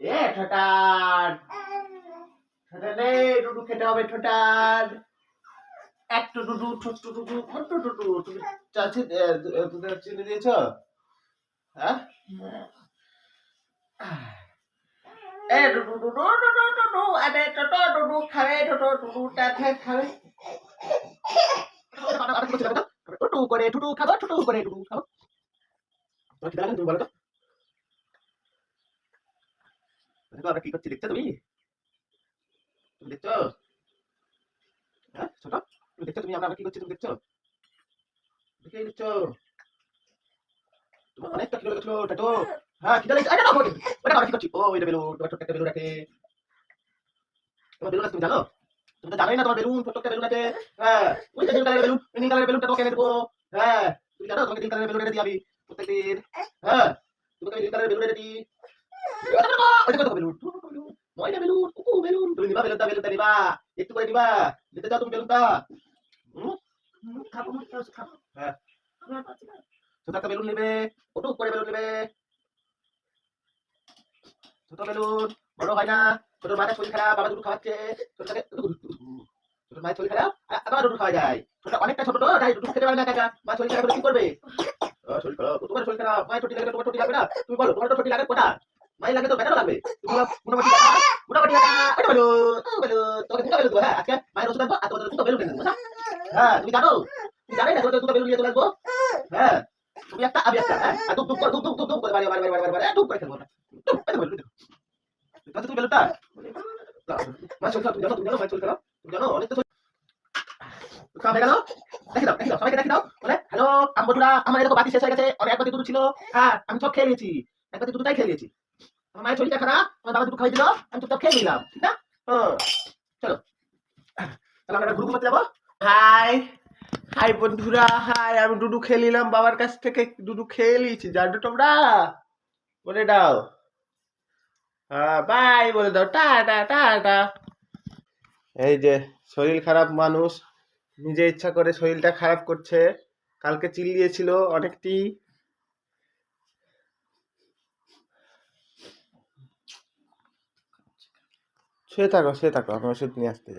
এ ঠোঁটা নে ডুডু খেতে হবে ঠোঁটার একটু ডুডু ছোট্ট ডুডু ছোট্ট ডুডু তুমি চাচি তোদের চিনি দিয়েছ হ্যাঁ এ ডুডু ডুডু ডুডু ডুডু আরে ছোট ডুডু খাবে ছোট ডুডুটা খাবে টুটু করে টুটু খাব টুটু করে টুটু খাব তুমি তো দেখো আমরা কি করছি দেখছ তুমি তুমি দেখছ হ্যাঁ ছোট তুমি দেখছ তুমি আমরা আমরা কি করছি তুমি দেখছ দেখেই দেখছ তোমার অনেকটা খিদে লেগেছিল টাটো হ্যাঁ খিদে লেগেছে আরে না ওটা ওটা আমরা কি করছি ও এটা বেলুন তোমার ছোট্ট একটা বেলুন আছে তোমার বেলুন আছে তুমি জানো তুমি তো জানোই না তোমার বেলুন ছোট্ট একটা বেলুন আছে হ্যাঁ ওই যে নীল কালারের বেলুন ওই নীল কালারের বেলুনটা তোমাকে এনে দেবো হ্যাঁ তুমি জানো তোমাকে নীল কালারের বেলুন এনে দিই আমি প্রত্যেকদিন হ্যাঁ তোমাকে নীল কালারের বেলুন এনে দিই ওই দেখো বেলুন ময়না বেলুন কুকু বেলুন তুমি নিবা বেলুনটা বেলুনটা নিবা একটু করে নিবা নিতে চাও তুমি বেলুনটা? খাব খাব হ্যাঁ। ছোট একটা বেলুন নেবে কটু করে বেলুন নেবে ছোট বেলুন বড় হয় না ছোট মায়ের শরীর খারাপ বাবা দুটো খাওয়াচ্ছে ছোটটাকে ছোট মায়ের শরীর খারাপ আবার দুটো খাওয়া যায় ছোট অনেকটা ছোট তাই দুটো খেতে পারে না কাকা মা শরীর খারাপ কি করবে শরীর খারাপ তোমার শরীর খারাপ মায়ের ছুটি লাগবে তোমার ছুটি লাগবে না তুমি বলো তোমার তো ছুটি লাগবে কোটা মায়ের লাগে তো বেটারও লাগবে বলো, মোটামুটি তোমাকে দুটো বেলুন হ্যাঁ, আজকে মায়ের ওষুধ আনব, আর তোমাদের বুঝা? হ্যাঁ, তুমি জানো? তুমি জানোই না, তোমাদের দুটো বেলুন নিয়ে? হ্যাঁ, তুমি একটা, আমি একটা, হ্যাঁ, দুম দুম করে, দুম দুম দুম দুম করে, বাড়ি, বাড়ি, বাড়ি, বাড়ি, করে খেলব তুমি তুমি জানো, তুমি জানো, খারাপ? তুমি জানো, অনেক তো গেল? দেখি দাও, দেখি দাও, সবাইকে দেখি দাও। বলে, হ্যালো, আমার এরকম বাতি শেষ হয়ে গেছে, অনেক দুধ ছিল, হ্যাঁ, আমি সব খেয়ে নিয়েছি। এক বাতি দুধটাই খেয়ে নিয়েছি। আমার মায়ের শরীরটা খারাপ, আমার বাবা দুটো খাই দিল, আমি চুপচাপ খেয়ে নিলাম, ঠিক না? চলো। তাহলে আমরা গ্রুপ করতে যাব? হাই হাই বন্ধুরা হাই আমি ডুডু খেয়ে নিলাম বাবার কাছ থেকে ডুডু খেয়ে নিয়েছি জানো তোমরা বলে দাও হ্যাঁ বাই বলে দাও টাটা টাটা এই যে শরীর খারাপ মানুষ নিজে ইচ্ছা করে শরীরটা খারাপ করছে কালকে চিল্লিয়েছিল অনেকটি শুয়ে থাকো শুয়ে থাকো আমি ওষুধ নিয়ে আসতে যাই।